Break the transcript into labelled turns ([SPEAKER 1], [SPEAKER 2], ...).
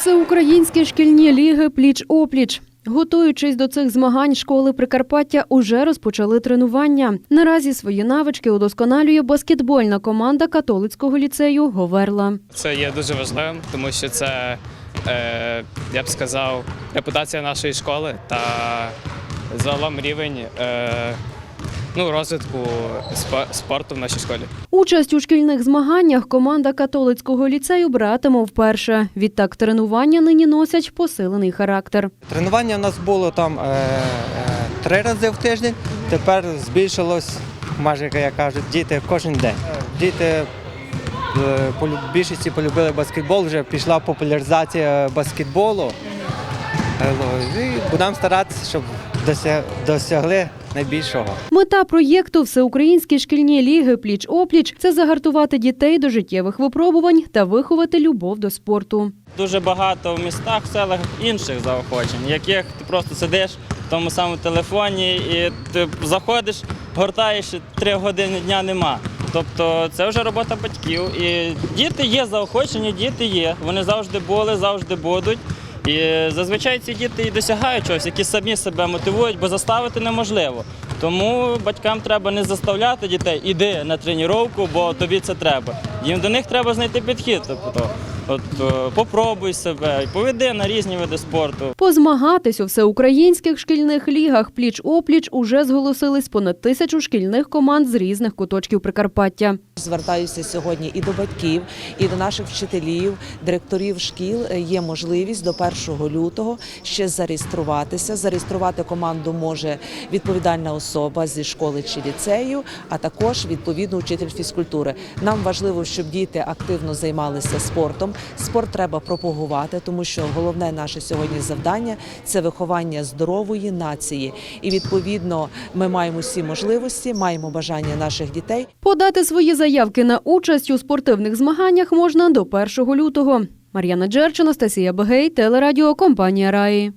[SPEAKER 1] Всеукраїнські шкільні ліги пліч-опліч. Готуючись до цих змагань, школи Прикарпаття уже розпочали тренування. Наразі свої навички удосконалює баскетбольна команда католицького ліцею Говерла.
[SPEAKER 2] Це є дуже важливим, тому що це, е, я б сказав, репутація нашої школи та загалом рівень е, ну, розвитку спо- спорту в нашій школі.
[SPEAKER 1] Участь у шкільних змаганнях команда католицького ліцею братиме вперше. Відтак тренування нині носять посилений характер.
[SPEAKER 3] Тренування у нас було там е, е, три рази в тиждень, тепер збільшилось, майже як кажуть, діти кожен день. Діти е, більшості полюбили баскетбол, вже пішла популяризація баскетболу. Ну, І будемо старатися, щоб дося- досягли найбільшого.
[SPEAKER 1] Мета проєкту Всеукраїнські шкільні ліги пліч-опліч це загартувати дітей до життєвих випробувань та виховати любов до спорту.
[SPEAKER 4] Дуже багато в містах, в селах інших заохочень, яких ти просто сидиш в тому самому телефоні і ти заходиш, гортаєш три години дня нема. Тобто це вже робота батьків. І діти є заохочені, діти є. Вони завжди були, завжди будуть. І зазвичай ці діти і досягають чогось, які самі себе мотивують, бо заставити неможливо. Тому батькам треба не заставляти дітей, іди на тренування, бо тобі це треба. Їм до них треба знайти підхід. Тобто, от е, попробуй себе, поведи на різні види спорту.
[SPEAKER 1] Позмагатись у всеукраїнських шкільних лігах пліч-опліч уже зголосились понад тисячу шкільних команд з різних куточків Прикарпаття.
[SPEAKER 5] Звертаюся сьогодні і до батьків, і до наших вчителів, директорів шкіл. Є можливість до 1 лютого ще зареєструватися. Зареєструвати команду може відповідальна особа зі школи чи ліцею, а також відповідно учитель фізкультури. Нам важливо, щоб діти активно займалися спортом. Спорт треба пропагувати, тому що головне наше сьогодні завдання це виховання здорової нації. І відповідно ми маємо всі можливості, маємо бажання наших дітей.
[SPEAKER 1] Подати свої заявки на участь у спортивних змаганнях можна до 1 лютого. Мар'яна Джерчина, Стасія Бегей, телерадіо компанія Раї.